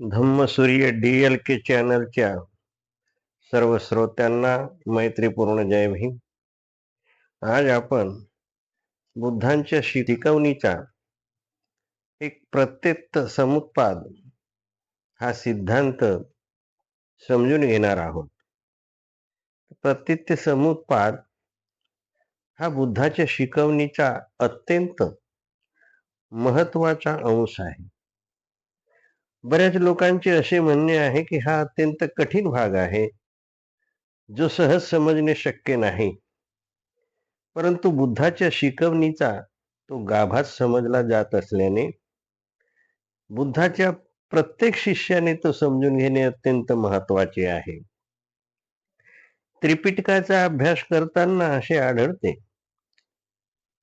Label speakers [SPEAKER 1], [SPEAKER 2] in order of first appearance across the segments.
[SPEAKER 1] धम्मसूर्य D L के चॅनलच्या सर्व श्रोत्यांना मैत्रीपूर्ण जय भीम. आज आपण बुद्धांच्या शिकवणीचा एक प्रत्येक समुत्पाद हा सिद्धांत समजून घेणार आहोत. प्रत्येक समुत्पाद हा बुद्धाच्या शिकवणीचा अत्यंत महत्त्वाचा अंश आहे. बऱ्याच लोकांचे असे म्हणणे आहे की हा अत्यंत कठीण भाग आहे जो सहज समजणे शक्य नाही. परंतु बुद्धाच्या शिकवणीचा तो गाभात समजला जात असल्याने बुद्धाच्या प्रत्येक शिष्याने तो समजून घेणे अत्यंत महत्त्वाचे आहे. त्रिपिटकाचा अभ्यास करताना असे आढळते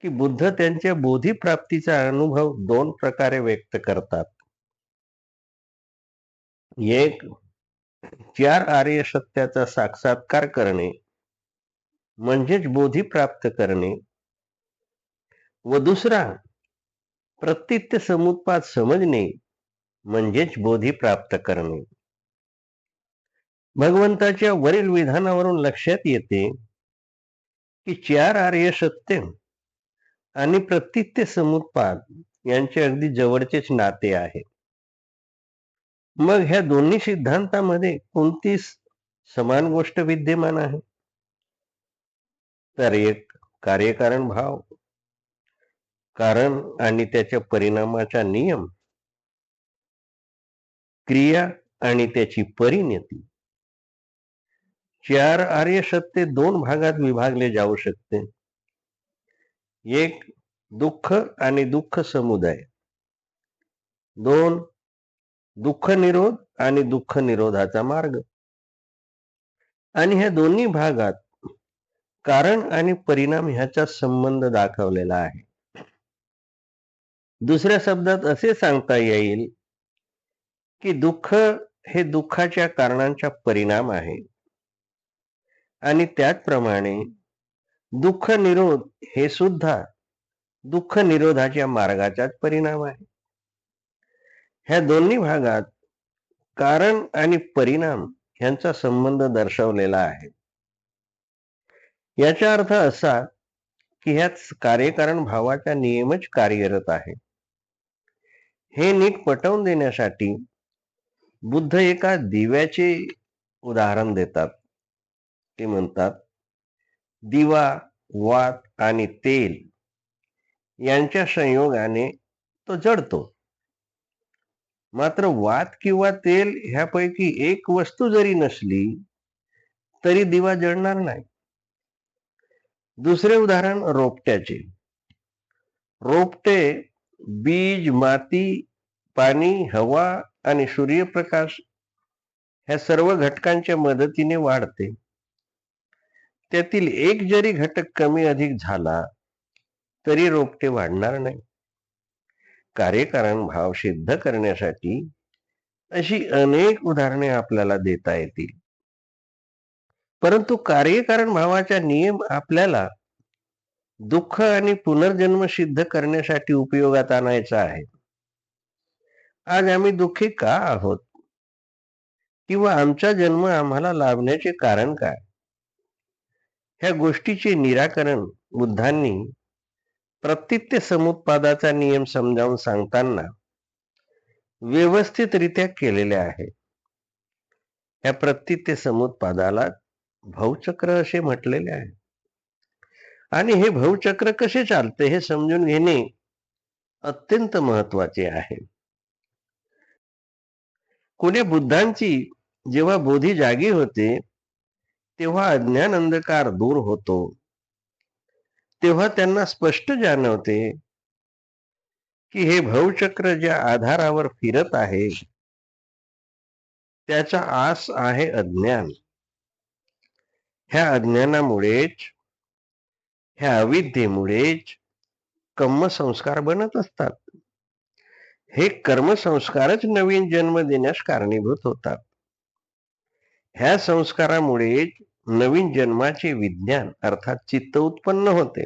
[SPEAKER 1] की बुद्ध त्यांच्या बोधीप्राप्तीचा अनुभव दोन प्रकारे व्यक्त करतात. एक चार आर्य सत्याचा साक्षात्कार करणे म्हणजेच बोधी प्राप्त करणे व दुसरा प्रत्यित्य समुत्पाद समजणे म्हणजेच बोधी प्राप्त करणे. भगवंताच्या वरील विधानावरून लक्षात येते की चार आर्य सत्य आणि प्रत्यित्य समुत्पाद यांचे अगदी जवळचेच नाते आहे. मग ह्या दोन्ही सिद्धांतामध्ये कोणती समान गोष्ट विद्यमान आहे? तर एक कार्यकारण भाव कारण आणि त्याच्या परिणामाचा नियम क्रिया आणि त्याची परिणती. चार आर्य सत्य दोन भागात विभागले जाऊ शकते. एक दुःख आणि दुःख समुदाय. दोन दुःख निरोध आणि दुःख निरोधाचा मार्ग. आणि ह्या दोन्ही भागात कारण आणि परिणाम ह्याचा संबंध दाखवलेला आहे. दुसऱ्या शब्दात असे सांगता येईल की दुःख हे दुःखाच्या कारणांचा परिणाम आहे. आणि त्याचप्रमाणे दुःख निरोध हे सुद्धा दुःख निरोधाच्या मार्गाचाच परिणाम आहे. ह्या दोन्ही भागात कारण आणि परिणाम यांचा संबंध दर्शवलेला आहे. याचा अर्थ असा की ह्यात कार्यकारण भावाचा नियमच कार्यरत आहे. हे नीट पटवून देण्यासाठी बुद्ध एका दिव्याचे उदाहरण देतात. ते म्हणतात दिवा वात आणि तेल यांच्या संयोगाने तो जडतो. मात्र वात किंवा तेल ह्यापैकी एक वस्तू जरी नसली तरी दिवा जळणार नाही. दुसरे उदाहरण रोपट्याचे. रोपटे बीज माती पाणी हवा आणि सूर्यप्रकाश ह्या सर्व घटकांच्या मदतीने वाढते. त्यातील एक जरी घटक कमी अधिक झाला तरी रोपटे वाढणार नाही. कार्यकारण भाव सिद्ध करण्यासाठी अशी अनेक उदाहरणे आपल्याला देता येतील. परंतु कार्यकारण भावाचा नियम आपल्याला दुःख आणि पुनर्जन्म सिद्ध करण्यासाठी उपयोगात आणायचा आहे. आज आम्ही दुःखी का आहोत? किंवा आमचा जन्म आम्हाला लाभण्याचे कारण काय? ह्या गोष्टीचे निराकरण बुद्धांनी प्रत्यित्य समुत्पादाचा नियम समजावून सांगताना व्यवस्थितरित्या केलेले आहे. या प्रत्यित्य समुत्पादाला भवचक्र असे म्हटलेले आहे. आणि हे भवचक्र कसे चालते हे समजून घेणे अत्यंत महत्त्वाचे आहे. कोण्या बुद्धांची जेव्हा बोधी जागी होते तेव्हा अज्ञान अंधकार दूर होतो. तेव्हा त्यांना स्पष्ट जाणवते की हे भवचक्र ज्या आधारावर फिरत आहे त्याचा आस आहे अज्ञान. ह्या अज्ञानामुळेच ह्या अविद्येमुळेच कर्मसंस्कार बनत असतात. हे कर्मसंस्कारच नवीन जन्म देण्यास कारणीभूत होतात. ह्या संस्कारामुळेच नवीन जन्माचे विज्ञान अर्थात चित्त उत्पन्न होते.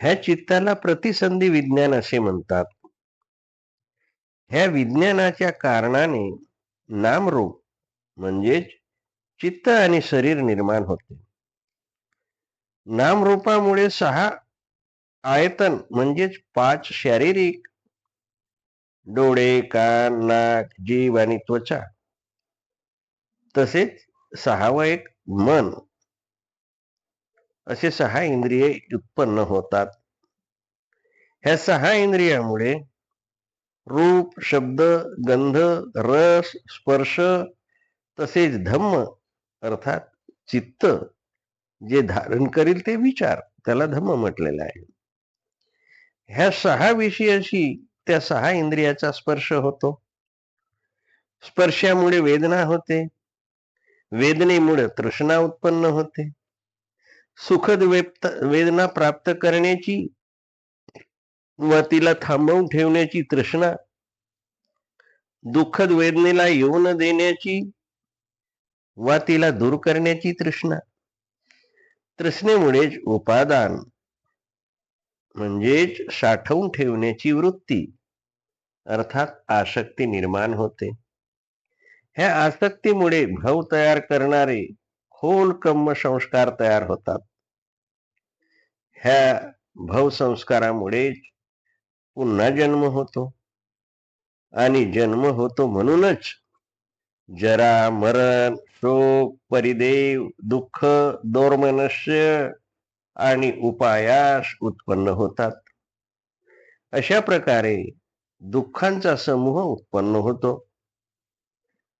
[SPEAKER 1] ह्या चित्ताला प्रतिसंधी विज्ञान असे म्हणतात. ह्या विज्ञानाच्या कारणाने नामरूप म्हणजेच चित्त आणि शरीर निर्माण होते. नामरूपामुळे सहा आयतन म्हणजेच पाच शारीरिक डोळे कान नाक जीव आणि त्वचा तसेच सहावं एक मन. असे सहा इंद्रिये उत्पन्न होतात. ह्या सहा इंद्रियामुळे रूप शब्द गंध रस स्पर्श तसेच धम्म अर्थात चित्त जे धारण करील ते विचार त्याला धम्म म्हटलेला आहे. ह्या सहा विषयाशी त्या सहा इंद्रियाचा स्पर्श होतो. स्पर्शामुळे वेदना होते. वेदनेमुळे तृष्णा उत्पन्न होते. सुखद वेदना प्राप्त करण्याची व तिला थांबवून ठेवण्याची तृष्णा दुःखद वेदनेला येऊ न देण्याची वा तिला दूर करण्याची तृष्णा. तृष्णेमुळेच उपादान म्हणजेच साठवून ठेवण्याची वृत्ती अर्थात आसक्ती निर्माण होते. ह्या आसक्तीमुळे भाव तयार करणारे खोल कम्म संस्कार तयार होतात. ह्या भवसंस्कारामुळे पुन्हा जन्म होतो. आणि जन्म होतो म्हणूनच जरा मरण शोक परिदेव दुःख दोर्मनस्य आणि उपायास उत्पन्न होतात. अशा प्रकारे दुःखांचा समूह उत्पन्न होतो.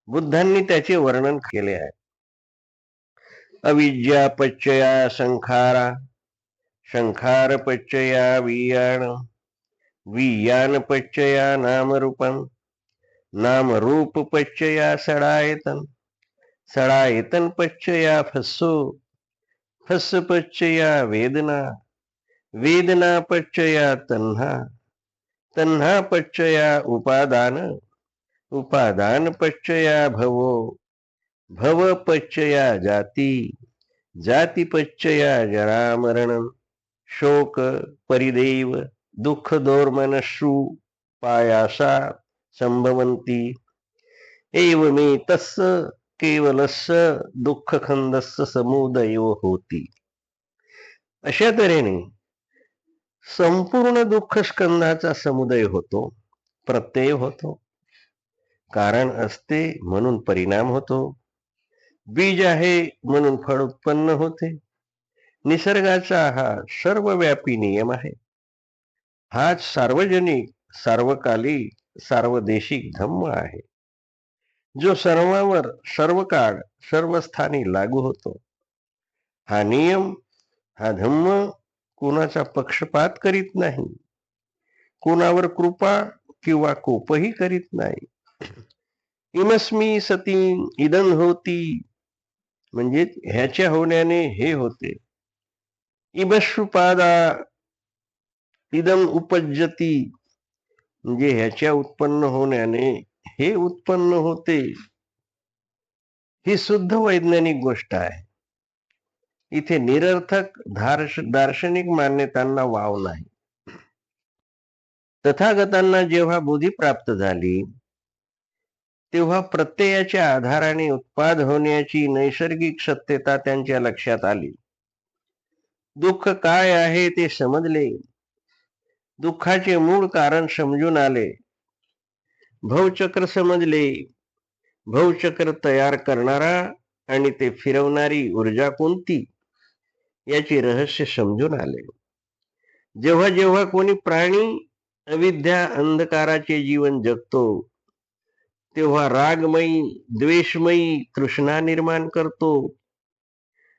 [SPEAKER 1] बुद्धांनी त्याचे वर्णन केले आहे. अविद्या पच्चया संखारा शंखार पच्चया वियाण वियान पच्चया नामरूपम नामरूप पच्चया सडायतन सडायतन पच्चया फस्सो फस पच्चया वेदना वेदना पच्चया तन्हा तन्हा पच्चया उपादान उपादान पश्चया भवो। भव पच्चया जाती। जाती पच्चया जरामरण। शोक परिदेव दुःख दोर्मनशु पायासा संभवंती एवमे तस्स केवलस्य दुःखखंदस्य समुदयो होती। अशा तऱ्हेने संपूर्ण दुःख स्कंदाचा समुदय होतो प्रत्यय होतो। कारण असते म्हणून परिणाम होतो. बीज आहे म्हणून फळ उत्पन्न होते. निसर्गाचा हा सर्वव्यापी नियम आहे. हाच सार्वजनिक सार्वकाली सार्वदेशिक धम्म आहे. जो सर्वांवर सर्व काळ सर्व स्थानी लागू होतो. हा नियम हा धम्म कुणाचा पक्षपात करीत नाही. कुणावर कृपा किंवा कोपही करीत नाही. इमस्मी सती इदन होती. म्हणजे ह्याच्या होण्याने हे होते. इबशुपादा इदम उपजती. म्हणजे ह्याच्या उत्पन्न होण्याने हे उत्पन्न होते. ही शुद्ध वैज्ञानिक गोष्ट आहे. इथे निरर्थक दार्शनिक मान्यतांना वाव नाही. तथागतांना जेव्हा बुद्धी प्राप्त झाली तेव्हा प्रत्ययाच्या आधाराने उत्पाद होण्याची नैसर्गिक सत्यता त्यांच्या लक्षात आली. दुःख काय आहे ते समजले. दुःखाचे मूळ कारण समजून आले. भवचक्र समजले. भवचक्र तयार करणारा आणि ते फिरवणारी ऊर्जा कोणती? याचे रहस्य समजून आले. जेव्हा जेव्हा कोणी प्राणी अविद्या अंधकाराचे जीवन जगतो तेव्हा रागमयी द्वेषमयी तृष्णा निर्माण करतो.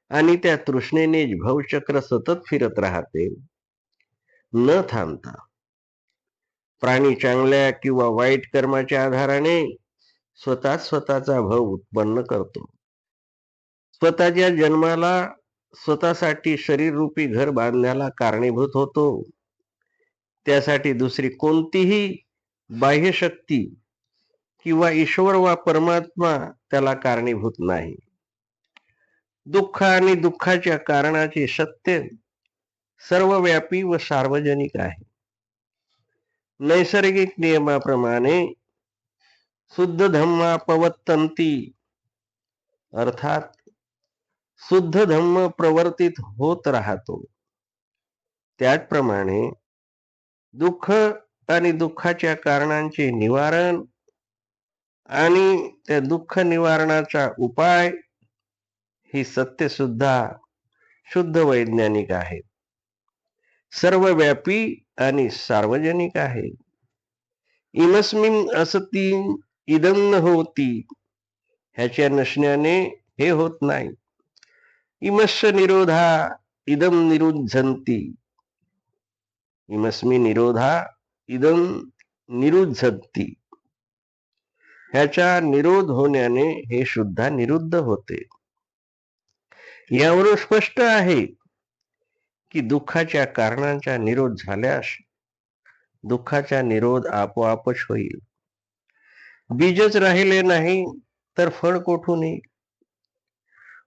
[SPEAKER 1] आणि त्या तृष्णेने भवचक्र सतत फिरत राहते. न थांबता. प्राणी चांगल्या किंवा वाईट कर्माच्या आधाराने स्वतः स्वतःचा भव उत्पन्न करतो. स्वतःच्या जन्माला स्वतःसाठी शरीर रूपी घर बांधण्याला कारणीभूत होतो. त्यासाठी दुसरी कोणतीही बाह्य शक्ती किंवा ईश्वर वा परमात्मा त्याला कारणीभूत नाही. दुःख आणि दुःखाच्या कारणाचे सत्य सर्वव्यापी व सार्वजनिक आहे. नैसर्गिक नियमाप्रमाणे शुद्ध धम्मा पवत्तंती अर्थात शुद्ध धम्म प्रवर्तित होत राहतो. त्याचप्रमाणे दुःख आणि दुःखाच्या कारणांचे निवारण आणि त्या दुःख निवारणाचा उपाय ही सत्य सुद्धा शुद्ध वैज्ञानिक आहे. सर्वव्यापी आणि सार्वजनिक आहे. इमस्मिन असती इदम न होती ह्याच्या नसण्याने हे होत नाही. इमस्य निरोधा इदम निरुद्धंती इमस्मी निरोधा इदम निरुद्धती ह्याचा निरोध होण्याने हे सुद्धा निरुद्ध होते. यावरून स्पष्ट आहे की दुःखाच्या कारणांचा निरोध झाल्यास दुःखाचा निरोध आपोआपच होईल. बीजच राहिले नाही तर फळ कोठून येईल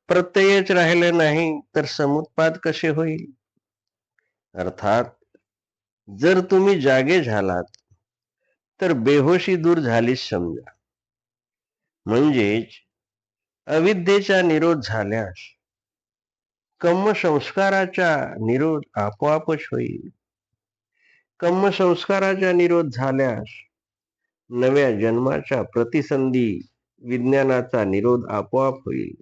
[SPEAKER 1] प्रत्ययच राहिले नाही तर समुत्पाद कसे होईल? अर्थात जर तुम्ही जागे झालात तर बेहोशी दूर झालीच समजा. म्हणजेच अविद्येचा निरोध झाल्यास कम्म संस्काराचा निरोध आपोआपच होईल. कम्म संस्काराचा निरोध झाल्यास नव्या जन्माच्या प्रतिसंधी विज्ञानाचा निरोध आपोआप होईल.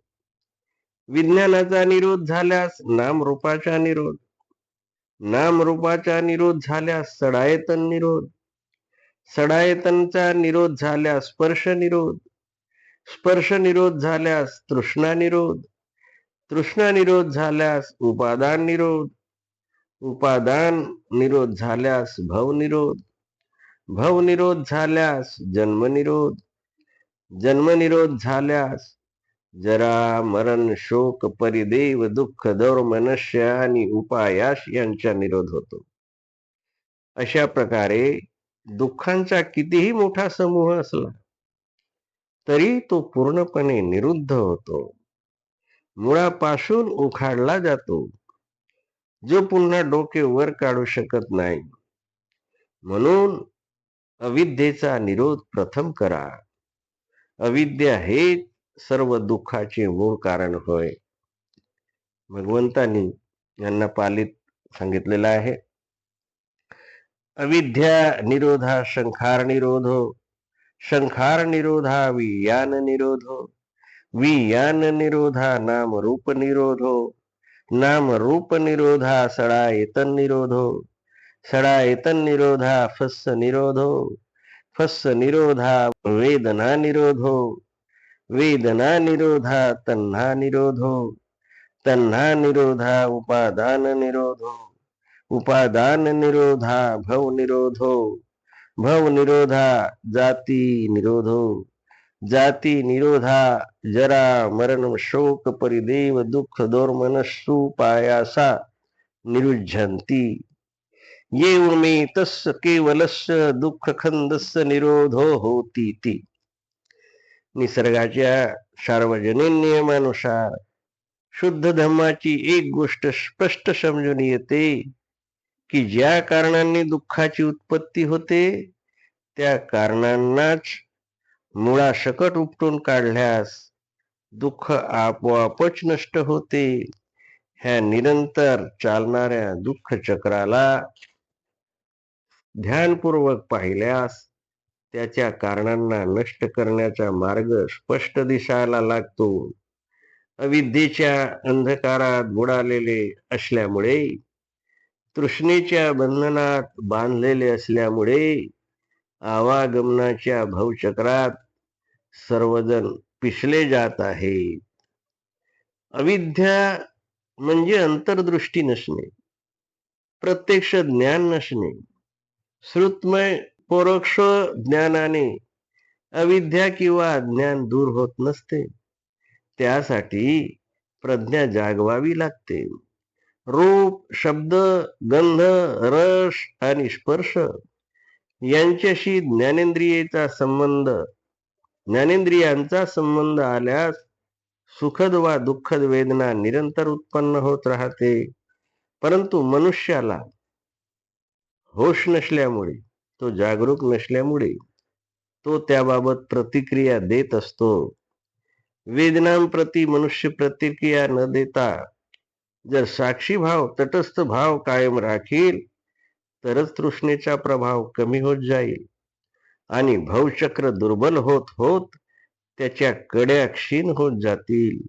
[SPEAKER 1] विज्ञानाचा निरोध झाल्यास नामरूपाचा निरोध नामरूपाचा निरोध झाल्यास सडायतन निरोध सडायतनचा निरोध झाल्यास स्पर्श निरोध स्पर्श निरोध झाल्यास तृष्णा निरोध तृष्णा निरोध झाल्यास उपादान निरोध उपादान निरोध झाल्यास भवनिरोध भवनिरोध झाल्यास जन्मनिरोध जन्मनिरोध झाल्यास जरा मरण शोक परिदेव दुःख दौर्मनस्य आणि उपायास यांचा निरोध होतो. अशा प्रकारे दुःखांचा कितीही मोठा समूह असला तरी तो पूर्णपणे निरुद्ध होतो. मुळापासून उखाडला जातो. जो पुन्हा डोके वर काढू शकत नाही. म्हणून अविद्येचा निरोध प्रथम करा. अविद्या हे सर्व दुःखाचे मूळ कारण होय. भगवंतांनी यांना पालित सांगितलेलं आहे. अविद्या निरोधा शंखार निरोधो. शंखार निरोधा वियान निरोधो। वियान निरोधा नाम रूप निरोधो। नाम रूप निरोधा सडा येतन निरोधो। सडा येतन निरोधा फस्स निरोधो। फस्स निरोधा वेदना निरोधो। वेदना निरोधा तन्हा निरोधो। तन्हा निरोधा उपादान निरोधो। उपादान निरोधा भव निरोधो। भव निरोधा जाती निरोधो। जाती निरोधा जरा मरण शोक परिदेव दुःख दोर्मन सुपायासा निरुज्झन्ति। ये उर्मे तस्य केवलस्य दुःख खंदस्य निरोधो होती ती निसर्गाच्या सार्वजनिक नियमानुसार शुद्ध धर्माची एक गोष्ट स्पष्ट समजून येते। की ज्या कारणांनी दुःखाची उत्पत्ती होते त्या कारणांनाच मुळासकट उपटून काढल्यास दुःख आपोआपच नष्ट होते. ह्या निरंतर चालणाऱ्या दुःख चक्राला ध्यानपूर्वक पाहिल्यास त्याच्या कारणांना नष्ट करण्याचा मार्ग स्पष्ट दिसायला लागतो. अविद्येच्या अंधकारात बुडालेले असल्यामुळे तृष्णेच्या बंधनात बांधलेले असल्यामुळे आवागमनाच्या भवचक्रात सर्वजण पिसले जात आहेत अविद्या म्हणजे अंतर्दृष्टी नसणे प्रत्यक्ष ज्ञान नसणे श्रुतमय परोक्ष ज्ञानाने अविद्या किंवा ज्ञान दूर होत नसते. त्यासाठी प्रज्ञा जागवावी लागते. रूप शब्द गंध रस आणि स्पर्श यांच्याशी ज्ञानेंद्रियेचा संबंध ज्ञानेंद्रियांचा संबंध आल्यास सुखद वा दुःखद वेदना निरंतर उत्पन्न होत राहते. परंतु मनुष्याला होश नसल्यामुळे तो जागरूक नसल्यामुळे तो त्याबाबत प्रतिक्रिया देत असतो. वेदनांप्रती मनुष्य प्रतिक्रिया न देता जर साक्षी भाव तटस्थ भाव कायम राखील तरच तृष्णेचा प्रभाव कमी होत जाईल. आणि भवचक्र दुर्बल होत होत त्याच्या कड्या क्षीण होत जातील.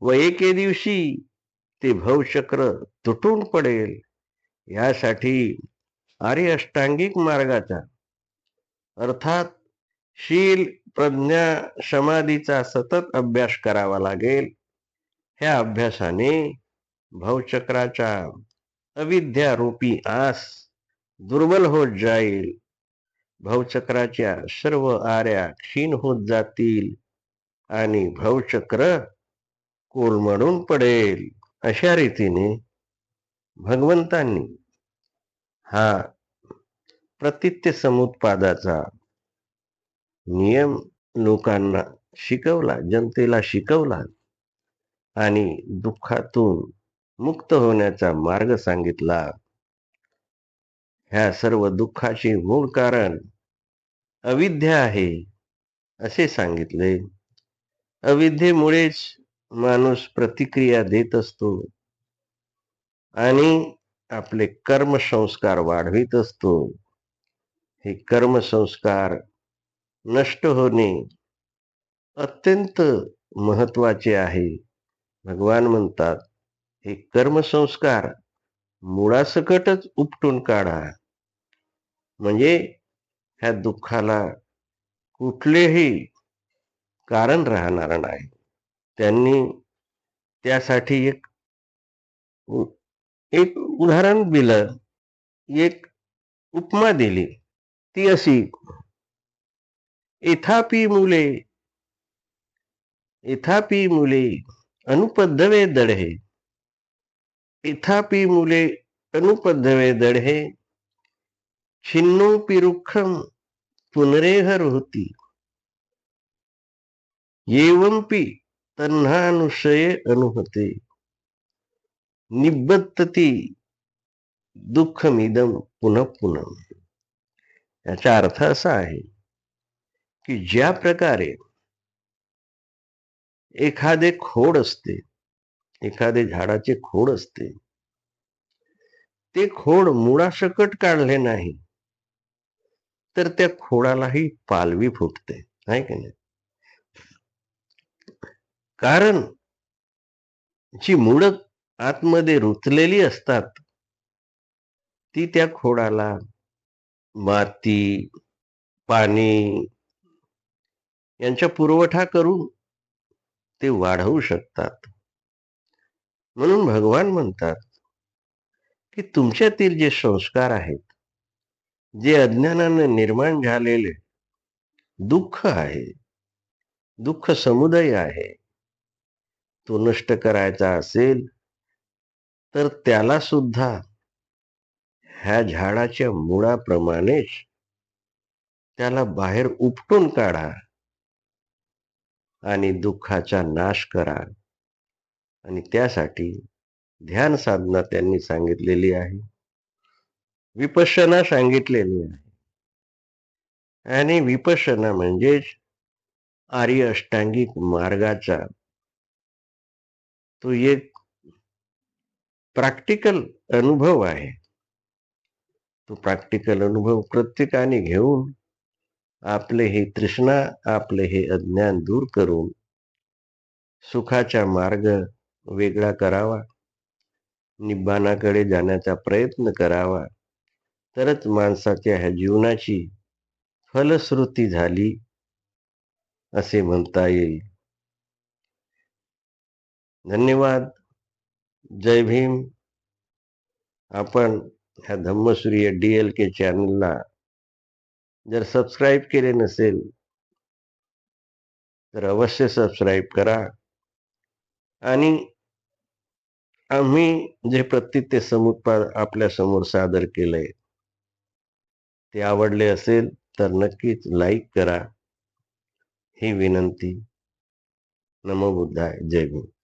[SPEAKER 1] व एके दिवशी ते भवचक्र तुटून पडेल. यासाठी आर्य अष्टांगिक मार्गाचा अर्थात शील प्रज्ञा समाधीचा सतत अभ्यास करावा लागेल. ह्या अभ्यासाने भवचक्राचा अविद्यारूपी आस दुर्बल होत जाईल. भवचक्राच्या सर्व आऱ्या क्षीण होत जातील आणि भवचक्र कोलमडून पडेल. अशा रीतीने भगवंतांनी हा प्रतित्य समुत्पादाचा नियम लोकांना शिकवला जनतेला शिकवला आणि दुःखातून मुक्त होण्याचा मार्ग सांगितला. ह्या सर्व दुःखाचे मूळ कारण अविद्या आहे असे सांगितले. अविद्येमुळेच माणूस प्रतिक्रिया देत असतो आणि आपले कर्मसंस्कार वाढवित असतो. हे कर्मसंस्कार नष्ट होणे अत्यंत महत्त्वाचे आहे. भगवान म्हणतात हे कर्मसंस्कार मुळासकटच उपटून काढा. म्हणजे ह्या दुःखाला कुठलेही कारण राहणार नाही. त्यांनी त्यासाठी एक एक उदाहरण दिलं. एक उपमा दिली. ती अशी एथापि मुले एथापी मुले अनुपद्धवे दढे इथापि मुले अनुपद्धवे दढे छिन्नोपि रुखम पुनरेह होती येवंपि तन्हानुशये अनुहते। निबद्धती दुःखमिदम पुनः पुनः। याचा अर्थ असा आहे की ज्या प्रकारे एखादे खोड असते एखादे झाडाचे खोड असते. ते खोड मुळासकट काढले नाही तर त्या खोडालाही पालवी फुटते आहे का नाही? कारण जी मुळ आतमध्ये रुतलेली असतात ती त्या खोडाला माती पाणी यांचा पुरवठा करून ते वाढवू शकतात. म्हणून भगवान म्हणतात की तुमच्यातील जे संस्कार आहेत जे अज्ञानाने निर्माण झालेले दुःख आहे दुःख समुदाय आहे तो नष्ट करायचा असेल तर त्याला सुद्धा ह्या झाडाच्या मुळाप्रमाणेच त्याला बाहेर उपटून काढा आणि दुःखाचा नाश करा. आणि त्यासाठी ध्यान साधना त्यांनी सांगितलेली आहे. विपशना सांगितलेली आहे. आणि विपशना म्हणजेच आर्य अष्टांगिक मार्गाचा तो एक प्रॅक्टिकल अनुभव आहे. तो प्रॅक्टिकल अनुभव प्रत्येकाने घेऊन आपले हे तृष्णा आपले हे अज्ञान दूर करून सुखाचा मार्ग वेगळा करावा. निब्बानाकडे जाण्याचा प्रयत्न करावा. तरच माणसाच्या ह्या जीवनाची फलश्रुती झाली असे म्हणता येईल. धन्यवाद. जय भीम. आपण ह्या धम्मसूर्य डी एल के चॅनलला जर सबस्क्राईब केले नसेल तर अवश्य सबस्क्राईब करा. आणि आम्ही जे प्रतित्य समुत्पाद आपल्यासमोर सादर केलंय ते आवडले असेल तर नक्कीच लाईक करा. ही विनंती. नमो बुद्धाय. जय गुरु